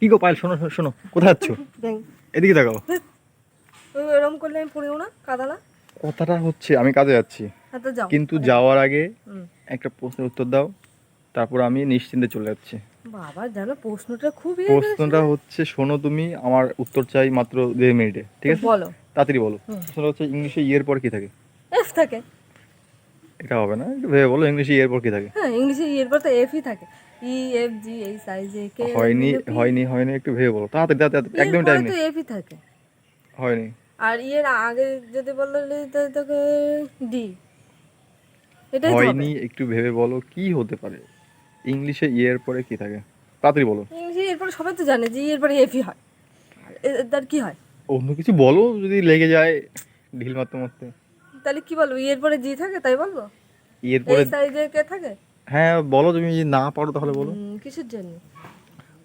কি গো পায়েল? শোনো শোনো, কোথায় যাচ্ছ? এদিকে দেখাও এরকম করলে আমি পড়িও না কাদা না কথাটা হচ্ছে আমি কাজে যাচ্ছি। হ্যাঁ কিন্তু যাওয়ার আগে একটা প্রশ্নের উত্তর দাও তারপর আমি নিশ্চিন্তে চলে যাচ্ছি। বাবা জানো প্রশ্নটা খুব ইয়ে প্রশ্নটা হচ্ছে শোনো তুমি আমার উত্তর চাই মাত্র দেড় মিনিটে ঠিক আছে? বলো। তাড়াতাড়ি বলো। প্রশ্নটা হচ্ছে ইংলিশে ইয়ের পর কি থাকে? এফ থাকে। এটা হবে না? ভেবে বলো ইংলিশে ইয়ের পর কি থাকে? হ্যাঁ ইংলিশে এর পর তো এফই থাকে। ই এফ জি এই সাইজে কে হয়নি হয়নি হয়নি একটু ভেবে বলো। তাড়াতাড়ি তাড়াতাড়ি একদম টাইম তো নেই। এফই থাকে। হয়নি। আর ইয়ের আগে যদি বললে তো তোকে ডি এটাই হয়নি একটু ভেবে বলো কি হতে পারে? ইংলিশে ইয়ের পরে কি থাকে? তাড়াতাড়ি বলো। ইংলিশে এরপরে সবাই তো জানে যে এরপরে এফই হয়। আর এ- তার কি হয়? অন্য কিছু বলো যদি লেগে যায় ঢিল মারতে মারতে। তাহলে কি বলব এর পরে জি থাকে তাই বলব? ইয়ের পরে সাইজে কে থাকে? হ্যাঁ বলো তুমি যদি না পারো তাহলে বলো। কিসের জন্য?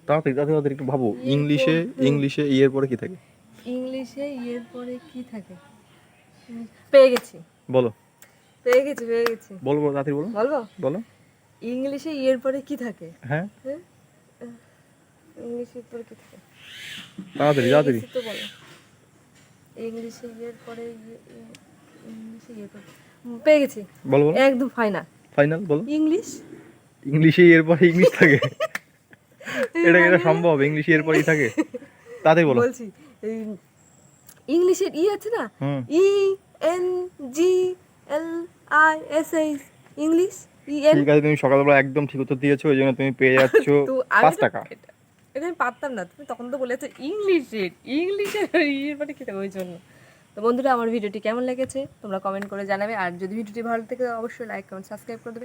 তাড়াতাড়ি তাড়াতাড়ি একটু ভাবো ইংলিশে ইংলিশে ইয়ের পরে কি থাকে? ইংলিশে এর পরে কি থাকে? পেয়ে গেছি। বলো। পেয়ে গেছি পেয়ে গেছি। বলো বলো তাড়াতাড়ি বলো। বলব বলো। ইংলিশে এর পরে কি থাকে? হ্যাঁ। ইংলিশে ইংলিশের পরে কি থাকে? তাড়াতাড়ি তাড়াতাড়ি। ইংলিশে তো বলো। ইংলিশে এর পরে ইয়ে- ইয়ে- ইংলিশে এর পরে পেয়ে গেছি। বলো বলো। একদম ফাইনাল ফাইনাল বলো। ইংলিশ ইংলিশে এর পরে ইংলিশ থাকে। এটা এটা সম্ভব? ইংলিশে এর পরেই থাকে? তাড়াতাড়ি বলো। বলছি এই ইংলিশের ই আছে না? E N G L I S H English E N ঠিক আছে তুমি সকালবেলা একদম ঠিক উত্তর দিয়েছ ওই জন্য তুমি পেয়ে যাচ্ছ পাঁচ টাকা। এটা আমি পারতাম না তুমি তখন তো বলেছ ইংলিশের ইংলিশের মানে কি ওই জন্য। তো বন্ধুরা, আমার ভিডিওটি কেমন লেগেছে তোমরা কমেন্ট করে জানাবে। আর যদি ভিডিওটি ভালো থেকে, অবশ্যই লাইক কমেন্ট সাবস্ক্রাইব করে দেবে।